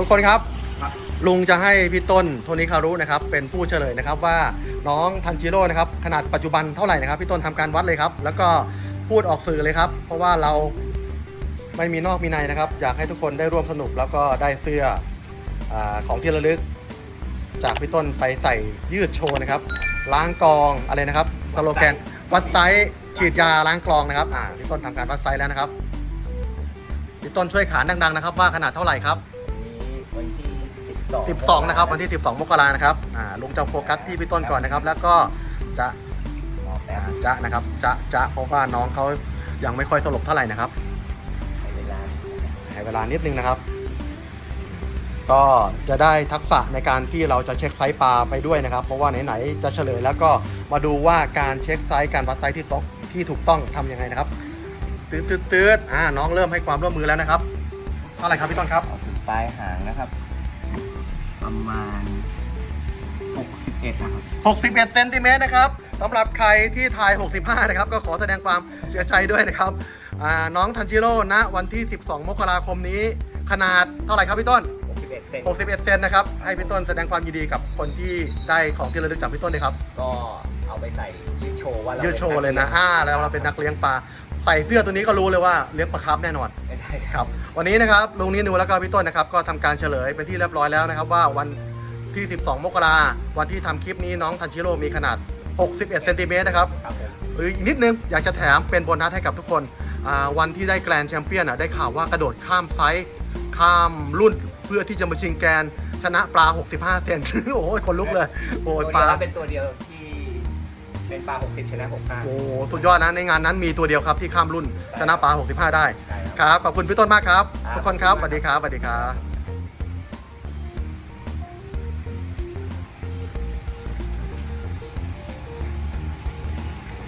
ทุกคนครับ ลุงจะให้พี่ต้นโทนิคารุนะครับ เป็นผู้เฉลยนะครับว่าน้องทันจิโร่นะครับ ขนาดปัจจุบันเท่าไหร่นะครับ พี่ต้นทำการวัดเลยครับ แล้วก็พูดออกสื่อเลยครับ เพราะว่าเราไม่มีนอกมีในนะครับ อยากให้ทุกคนได้ร่วมสนุก แล้วก็ได้เสื้ออของที่ระลึก จากพี่ต้นไปใส่ยืดโชว์นะครับ ล้างกรองอะไรนะครับสโลแกนวัดไซส์ฉีดยาล้างกรองนะครับอ่าพี่ต้นทำการวัดไซส์แล้วนะครับพี่ต้นช่วยขานดังๆนะครับ ว่าขนาดเท่าไหร่ครับ 12 12 นะครับ วันที่ 12 มกรานะครับอ่าลุงจะโฟกัสที่พี่ต้นก่อนนะครับ แล้วก็จะรอแป๊บจะนะครับจะจะเพราะว่าน้องเขายังไม่ค่อยสลบเท่าไหร่นะครับให้เวลาให้เวลานิดนึงนะครับ ก็จะได้ทักษะในการที่เราจะเช็คไซส์ปลาไปด้วยนะครับ เพราะว่าไหนๆจะเฉลยแล้วก็มาดูว่าการเช็คไซส์การวัดไซส์ที่ต้องที่ถูกต้องทำยังไงนะครับตืดตืดตืดอ่าน้องเริ่มให้ความร่วมมือแล้วนะครับเท่าไหร่ครับพี่ต้นครับ เอาถึงปลายหางนะครับ ประมาณ 61นะครับ 61เซนติเมตรนะครับสำหรับใครที่ทาย 65 นะครับ ก็ขอแสดงความเสียใจด้วยนะครับอ่าน้องทันจิโร่ณวันที่ 12 มกราคมนี้ ขนาดเท่าไหร่ครับพี่ต้น 61เซน61เซนนะครับ ให้พี่ต้นแสดงความยินดีกับคนที่ได้ของที่ระลึกจากพี่ต้นเลยครับ ก็เอาไปใส่ยืดโชว์ว่าเรายืดโชว์เลยนะ อ่า แล้วเราเป็นนักเลี้ยงปลา ใส่เสื้อตัวนี้ก็รู้เลยว่าเลี้ยงปลาครับแน่นอนไม่ครับวันนี้นะครับลุงนินูแล้วก็พี่ต้นนะครับก็ทำการเฉลยเป็นที่เรียบร้อยแล้วนะครับ ว่าวันที่ 12 มกราวันที่ทำคลิปนี้น้องทันชิโร่มีขนาด 61เซนติเมตรนะครับครับผมเอออีกนิดนึงอยากจะแถมเป็นโบนัสให้กับทุกคนอ่าวันที่ได้แกรนด์แชมเปี้ยนอะได้ข่าวว่ากระโดดข้ามไซส์ข้ามรุ่นเพื่อที่จะมาชิงแกรนชนะปลา 65 เซนโอ้ยคนลุกเลยโอ้ยปลาเป็นตัวเดียวที่ เป็นปลา60ชนะ65 โอ้สุดยอดนะในงานนั้นมีตัวเดียวครับที่ข้ามรุ่นชนะปลา65 ได้ ครับ ขอบคุณพี่ต้นมากครับ ทุกคนครับสอบวัสคุณมากดีครับสวัสดีครับ